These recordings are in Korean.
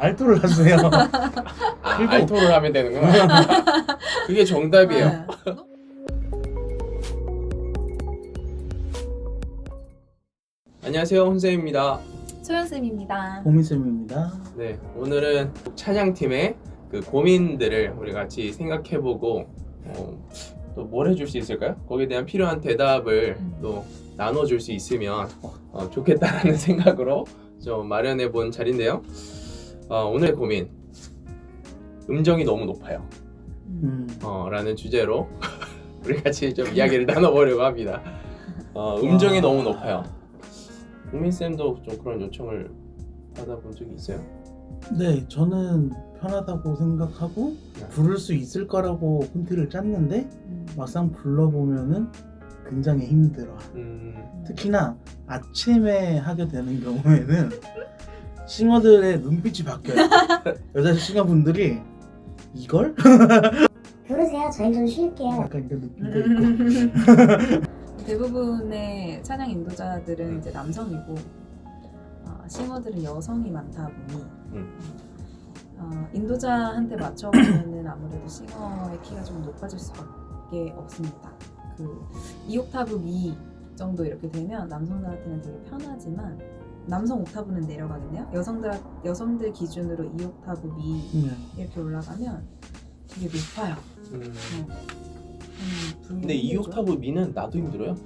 알토를 하세요. 아, 그리고- 알토를 하면 되는구나. 그게 정답이에요. 네. 안녕하세요, 혼세입니다. 소연쌤입니다. 보미쌤입니다. 네, 오늘은 찬양팀의 그 고민들을 우리 같이 생각해보고 어, 또뭘 해줄 수 있을까요? 거기에 대한 필요한 대답을 음. 또 나눠줄 수 있으면 어, 좋겠다라는 생각으로 좀 마련해본 자리인데요. 어, 오늘의 고민 음정이 너무 높아요. 음. 어, 라는 주제로 우리 같이 좀 이야기를 나눠보려고 합니다. 어, 음정이 와. 너무 높아요. 우민 쌤도 좀 그런 요청을 받아본 적이 있어요? 네, 저는 편하다고 생각하고 네. 부를 수 있을 거라고 콘티를 짰는데 음. 막상 불러보면은 굉장히 힘들어. 음, 특히나 아침에 하게 되는 경우에는 싱어들의 눈빛이 바뀌어요. 여자 싱어분들이 이걸? 부르세요. 저희 좀 쉴게요. 약간 이런 느낌도 있고. 대부분의 찬양 인도자들은 이제 남성이고 어, 싱어들은 여성이 많다 보니 음. 어, 인도자한테 맞춰보면은 아무래도 싱어의 키가 좀 높아질 수밖에 없습니다. 그 2옥타브 미 정도 이렇게 되면 남성들한테는 되게 편하지만 남성 옥타브는 내려가겠네요. 여성들 여성들 기준으로 2 옥타브 미 네. 이렇게 올라가면 되게 높아요. 음. 어. 음, 근데 이 힘들죠. 옥타브 미는 나도 힘들어요.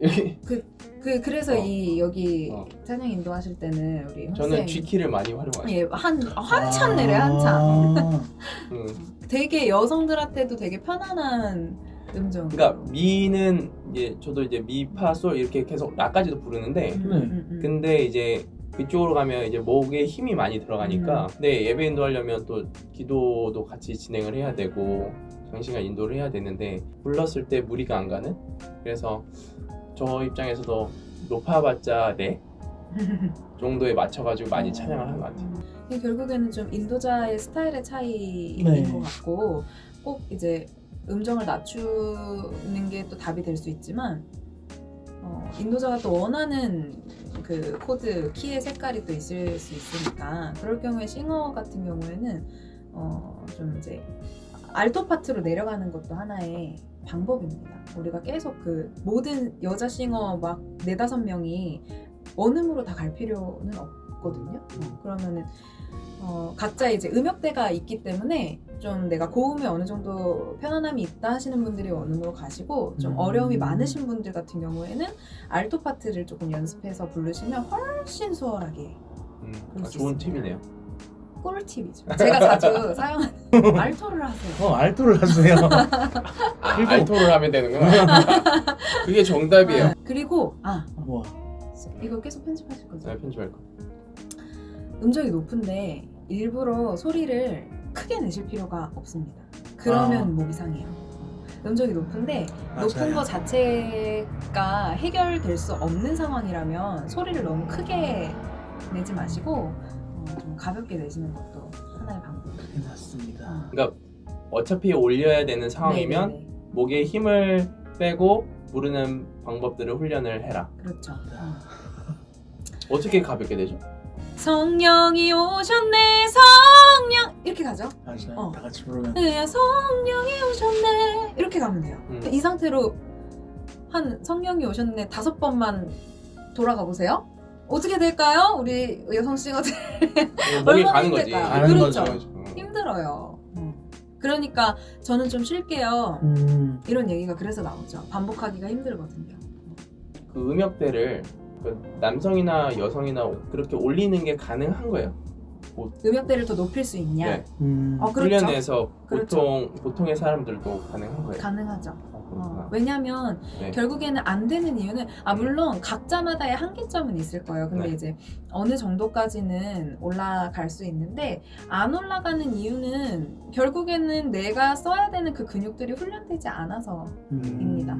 이렇게 그 그래서 어. 이 여기 어. 찬양 인도하실 때는 우리 저는 G 키를 많이 활용하죠. 예, 한 한참 내려 한참. 아, 음. 되게 여성들한테도 되게 편안한 음정. 그러니까 미는 이제 저도 이제 미파솔 이렇게 계속 나까지도 부르는데 음, 네. 음, 음. 근데 이제 그쪽으로 가면 이제 목에 힘이 많이 들어가니까 근데 예배 인도 하려면 또 기도도 같이 진행을 해야 되고 장시간 인도를 해야 되는데 불렀을 때 무리가 안 가는 그래서 저 입장에서도 높아봤자 네 정도에 맞춰가지고 많이 찬양을 한 것 같아요. 결국에는 좀 인도자의 스타일의 차이인 네. 것 같고 꼭 이제 음정을 낮추는 게 또 답이 될 수 있지만 어, 인도자가 또 원하는 그 코드 키의 색깔이 또 있을 수 있으니까 그럴 경우에 싱어 같은 경우에는 어, 좀 이제 알토 파트로 내려가는 것도 하나의 방법입니다. 우리가 계속 그 모든 여자 싱어 막 네다섯 명이 원음으로 다 갈 필요는 없거든요. 어, 그러면은 어, 각자 이제 음역대가 있기 때문에 좀 내가 고음에 어느 정도 편안함이 있다 하시는 분들이 원음으로 가시고 좀 음. 어려움이 많으신 분들 같은 경우에는 알토 파트를 조금 연습해서 부르시면 훨씬 수월하게 음, 아, 수 좋은 있습니다. 팁이네요. 꿀팁이죠. 제가 자주 사용하는 알토를 하세요. 어, 알토를 하세요. 아, 그리고- 알토를 하면 되는구나. 그게 정답이에요. 그리고 아 뭐 이거 계속 편집하실 거죠? 네, 편집할 거. 음정이 높은데 일부러 소리를 크게 내실 필요가 없습니다. 그러면 아. 목이 상해요. 음정이 높은데 높은 맞아요. 거 자체가 해결될 수 없는 상황이라면 소리를 너무 크게 내지 마시고 어, 좀 가볍게 내시는 것도 하나의 방법이에요. 그게 맞습니다. 그러니까 어차피 올려야 되는 상황이면 네네네. 목에 힘을 빼고 부르는 방법들을 훈련을 해라. 그렇죠. 어. 어떻게 가볍게 되죠? 성령이 오셨네 성령 이렇게 가죠. 맞아요. 어. 다 같이 부르면 네, 성령이 오셨네 이렇게 가면 돼요. 음. 이 상태로 한 성령이 오셨네 다섯 번만 돌아가 보세요. 어떻게 될까요? 우리 여성 싱어들 목이 얼마나 가는 거지. 힘들까? 가는 그렇죠. 거죠. 음. 힘들어요. 그러니까 저는 좀 쉴게요. 음, 이런 얘기가 그래서 나오죠. 반복하기가 힘들거든요. 그 음역대를 그 남성이나 여성이나 그렇게 올리는 게 가능한 거예요. 음역대를 더 높일 수 있냐? 네. 음. 어, 그렇죠. 훈련에서 그렇죠. 보통 보통의 사람들도 가능한 거예요. 가능하죠. 어. 어, 왜냐면 네. 결국에는 안 되는 이유는 아 물론 각자마다의 한계점은 있을 거예요. 근데 네. 이제 어느 정도까지는 올라갈 수 있는데 안 올라가는 이유는 결국에는 내가 써야 되는 그 근육들이 훈련되지 않아서 음. 입니다.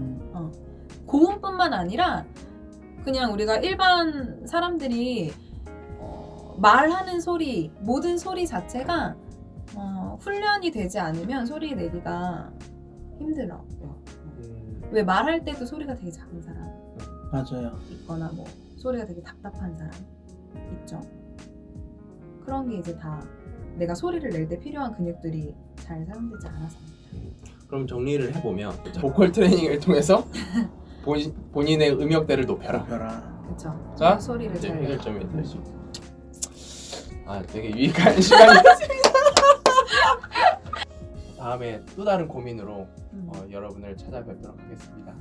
고음뿐만 아니라 그냥 우리가 일반 사람들이 어, 말하는 소리 모든 소리 자체가 어, 훈련이 되지 않으면 소리 내기가 힘들어요. 음, 왜 말할 때도 소리가 되게 작은 사람 맞아요. 있거나 뭐 소리가 되게 답답한 사람 있죠. 그런 게 이제 다 내가 소리를 낼 때 필요한 근육들이 잘 사용되지 않아서 그럼 정리를 해보면 보컬 트레이닝을 통해서 본인, 본인의 음역대를 높여라. 벼라. 그렇죠. 자, 소리를 이제 잘. 해결점이 될 수. 아, 되게 유익한 시간이었습니다. 다음에 또 다른 고민으로 음. 어, 여러분을 찾아뵙도록 하겠습니다.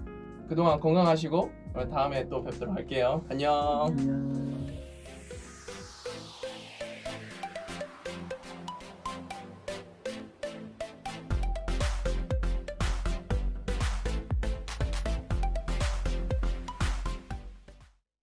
그동안 건강하시고 어, 다음에 또 뵙도록 할게요. 안녕. 안녕.